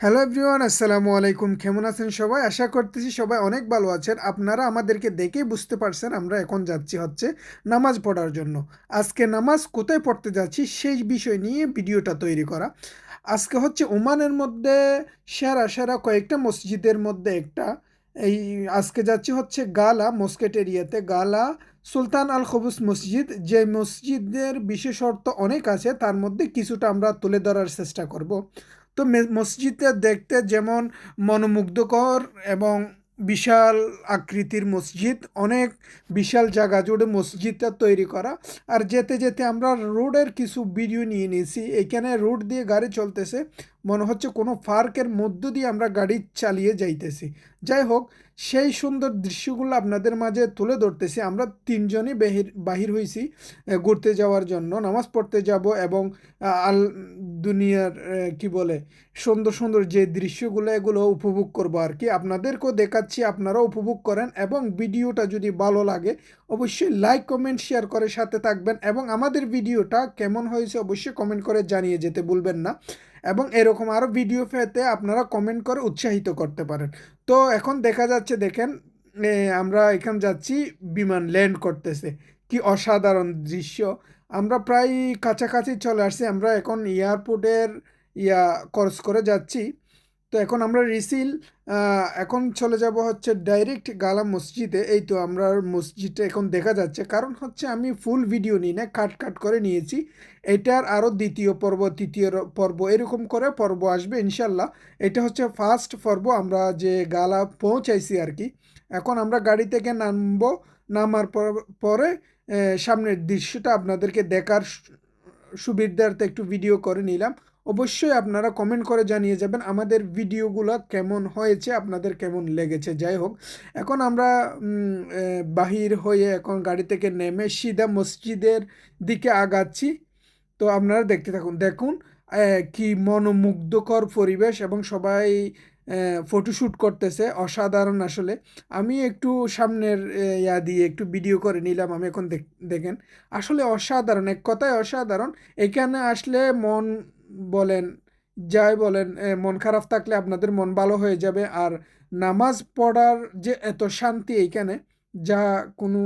Hello everyone আসসালামু আলাইকুম কেমন আছেন সবাই? আশা করতেছি সবাই অনেক ভালো আছেন। আপনারা আমাদেরকে দেখেই বুঝতে পারছেন, আমরা এখন যাচ্ছি হচ্ছে নামাজ পড়ার জন্য। আজকে নামাজ কোথায় পড়তে যাচ্ছি সেই বিষয় নিয়ে ভিডিওটা তৈরি করা। আজকে হচ্ছে ওমানের মধ্যে সেরা সেরা কয়েকটা মসজিদের মধ্যে একটা। এই আজকে যাচ্ছি হচ্ছে গালা মস্কেট এরিয়াতে গালা সুলতান আল খবুস মসজিদ। যে মসজিদের বিশেষত্ব অনেক আছে, তার মধ্যে কিছুটা আমরা তুলে ধরার চেষ্টা করব। তো মসজিদটা দেখতে যেমন মনোমুগ্ধকর এবং বিশাল আকৃতির মসজিদ, অনেক বিশাল জায়গা জুড়ে মসজিদটা তৈরি করা। আর যেতে যেতে আমরা রোডের কিছু ভিডিও নিয়ে নিয়েছি। এখানে রোড দিয়ে গাড়ি চলতেছে। মনে হচ্ছে কোনো পার্কের মধ্য দিয়ে আমরা গাড়ি চালিয়ে যাইতেছি। যাই হোক, সেই সুন্দর দৃশ্যগুলো আপনাদের মাঝে তুলে ধরতেছি। আমরা তিনজনই বাহির বাহির হয়েছি ঘুরতে যাওয়ার জন্য। নামাজ পড়তে যাব এবং আল, দুনিয়ার কি বলে, সুন্দর সুন্দর যে দৃশ্যগুলো, এগুলো উপভোগ করব আর কি আপনাদেরকেও দেখাচ্ছি, আপনারাও উপভোগ করেন এবং ভিডিওটা যদি ভালো লাগে, অবশ্যই লাইক, কমেন্ট, শেয়ার করে সাথে থাকবেন এবং আমাদের ভিডিওটা কেমন হয়েছে অবশ্যই কমেন্ট করে জানিয়ে যেতে ভুলবেন না। এবং এরকম আরও ভিডিও পেতে আপনারা কমেন্ট করে উৎসাহিত করতে পারেন। তো এখন দেখা যাচ্ছে, দেখেন আমরা এখান যাচ্ছি, বিমান ল্যান্ড করতেছে। কি অসাধারণ দৃশ্য। আমরা প্রায় কাছাকাছি চলে আসছি, আমরা এখন এয়ারপোর্টের ইয়া ক্রস করে যাচ্ছি। তো এখন আমরা রিসিল এখন চলে যাব হচ্ছে ডাইরেক্ট গালা মসজিদে। এই তো আমরা মসজিদটা এখন দেখা যাচ্ছে। কারণ হচ্ছে আমি ফুল ভিডিও নিই না, কাট কাট করে নিয়েছি। এটার আরও দ্বিতীয় পর্ব, তৃতীয় পর্ব এরকম করে পর্ব আসবে ইনশাল্লাহ। এটা হচ্ছে ফার্স্ট পর্ব, আমরা যে গালা পৌঁছাইছি আর কি। এখন আমরা গাড়ি থেকে নামবো, নামার পরে সামনের দৃশ্যটা আপনাদেরকে দেখার সুবিধার্থে একটু ভিডিও করে নিলাম। অবশ্যই আপনারা কমেন্ট করে জানিয়ে যাবেন আমাদের ভিডিওগুলো কেমন হয়েছে, আপনাদের কেমন লেগেছে, যাই হোক। এখন আমরা বাহির হয়ে এখন গাড়ি থেকে নেমে সিধা মসজিদের দিকে আগাচ্ছি। তো আপনারা দেখতে থাকুন, দেখুন কি মনোমুগ্ধকর পরিবেশ এবং সবাই ফটোশ্যুট করতেছে, অসাধারণ আসলে। আমি একটু সামনের ইয়া দিয়ে একটু ভিডিও করে নিলাম, আমি এখন দেখ- দেখেন। আসলে অসাধারণ, এক কথায় অসাধারণ। এখানে আসলে মন বলেন, যাই বলেন মন খারাপ থাকলে আপনাদের মন ভালো হয়ে যাবে। আর নামাজ পড়ার যে এত শান্তি এইখানে, যা কোনো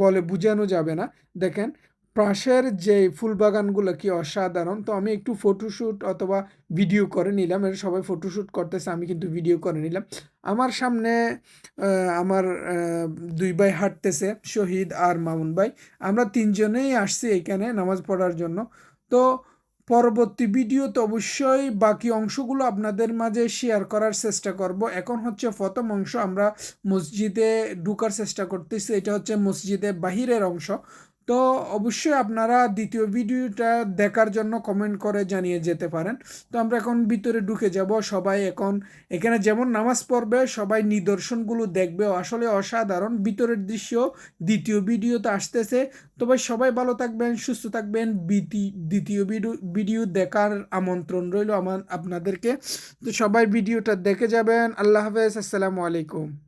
বলে বোঝানো যাবে না। দেখেন, পাশের যে ফুল বাগানগুলো কি অসাধারণ। তো আমি একটু ফটোশ্যুট অথবা ভিডিও করে নিলাম। এর সবাই ফটোশ্যুট করতেছে, আমি কিন্তু ভিডিও করে নিলাম। আমার সামনে আমার দুই ভাই হাঁটতেছে, শহীদ আর মামুন ভাই। আমরা তিনজনেই আসছি এখানে নামাজ পড়ার জন্য। তো পরবর্তী ভিডিওতে অবশ্যই বাকি অংশগুলো আপনাদের মাঝে শেয়ার করার চেষ্টা করব। এখন হচ্ছে প্রথম অংশ আমরা মসজিদে ঢুকার চেষ্টা করতেছি, এটা হচ্ছে মসজিদে বাহিরের অংশ। তো অবশ্যই আপনারা দ্বিতীয় ভিডিওটা দেখার জন্য কমেন্ট করে জানিয়ে যেতে পারেন। তো আমরা এখন ভিতরে ঢুকে যাব, সবাই এখন এখানে যেমন নামাজ পড়বে, সবাই নিদর্শনগুলো দেখবে। আসলে অসাধারণ, ভিতরের দৃশ্য, দ্বিতীয় ভিডিওতে আসতেছে। তবে সবাই ভালো থাকবেন, সুস্থ থাকবেন। বিতি- দ্বিতীয় ভিডিও ভিডিও দেখার আমন্ত্রণ রইল আমার, আপনাদেরকে। তো সবাই ভিডিওটা দেখে যাবেন। আল্লাহ হাফেজ, আসসালামু আলাইকুম।